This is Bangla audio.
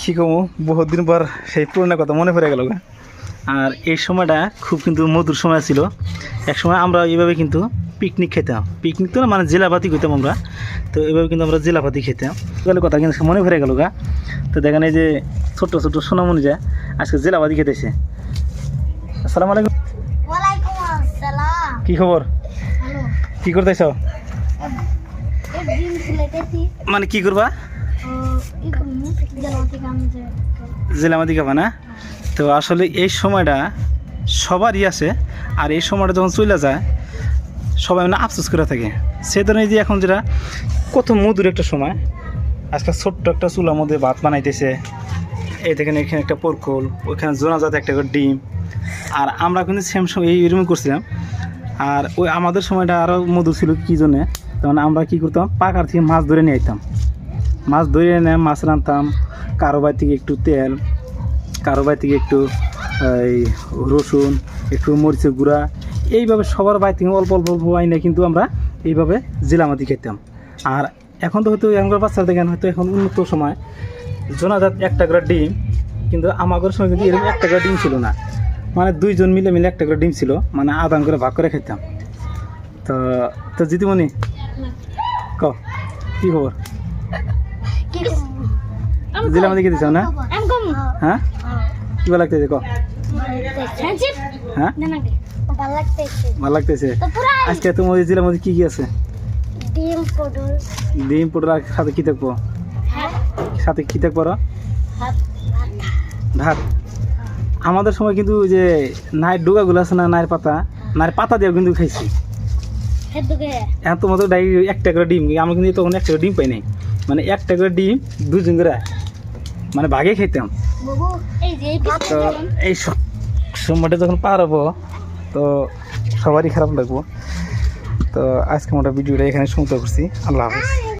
কী কমু? বহুত দিন পর সেই পুরোনো কথা মনে পড়ে গেল গা। আর এই সময়টা খুব কিন্তু মধুর সময় ছিল। এক সময় আমরা এইভাবে কিন্তু পিকনিক খেতাম। পিকনিক তো না মানে জেলাপাতি খেতাম আমরা। তো এইভাবে কিন্তু আমরা জেলাপাতি খেতাম। গেলে কথা কিন্তু মনে পড়ে গেল গা। তো দেখেন এই যে ছোট্ট ছোট্ট সোনামণি যায় আজকে জেলাপাতি খেতেছে। আসসালামু আলাইকুম। কী খবর? কী করতেছ? মানে কি করবা। ই করুন জলমতি জেলামাতি খাবা না? তো আসলে এই সময়টা সবারই আছে, আর এই সময়টা যখন চলে যায়, সবাই মানে আফসোস করে থাকে। সে ধরনের যে এখন যেটা কত মধুর একটা সময়। আজকে ছোট্ট একটা চুলার মধ্যে ভাত বানাইতেছে এই দেখেন এখানে একটা পরকল ওইখানে জোনাজাতে একটা করে ডিম। আর আমরা কিন্তু সেম সময় এই রুমে করছিলাম। আর ওই আমাদের সময়টা আরও মধুর ছিল কী জন্যে? তখন আমরা কী করতাম, পাকার থেকে মাছ ধরে নিয়ে আইতাম। মাছ ধরে এনে মাছ রাঁধতাম। কারও বাড়ি থেকে একটু তেল কারও বাড়ি থেকে একটু এই রসুন, একটু মরিচের গুঁড়া। এইভাবে সবার বাড়ি থেকে অল্প অল্প অল্প আইনে কিন্তু আমরা এইভাবে জিলামাতি খেতাম। আর এখন তো হয়তো এখনকার বাচ্চারা দেখেন হয়তো এখন উন্নত সময়। জোনাজাত একটা করে ডিম, কিন্তু আমাদের সময় কিন্তু এরকম একটা করে ডিম ছিল না। মানে দুইজন মিলে মিলে একটা করে ডিম ছিল মানে আদান করে ভাগ করে খেতাম। তো তো জিতুমণি ক কী খবর? খেতেছ না? কম হ্যাঁ? কী ভালো লাগতেছে ক? ফ্রেন্ডশিপ হ্যাঁ? ভালো লাগতেছে। ভালো লাগতেছে? আজকে তোমার জেলার মধ্যে কি কি আছে? ডিম পটল। ডিম পোটার সাথে কি থাকব? হ্যাঁ। সাথে কি থাকব ভাত ভাত। আমাদের সময় কিন্তু ওই যে নায়ের ডোকাগুলো আছে না নায়ের পাতা? নায়ের পাতা দিয়েও কিন্তু খাইছি। এখন তোমাদের ডাই একটা করে ডিম আমরা কিন্তু তখন একটা করে ডিম পাই নাই। মানে একটা করে ডিম দুজন করে মানে ভাগে খেতাম। তো এই সময়টা যখন পার হব তো সবারই খারাপ লাগবো। তো আজকে মোটা ভিডিওটা এখানে শুনতে করছি। আল্লাহ হাফিজ।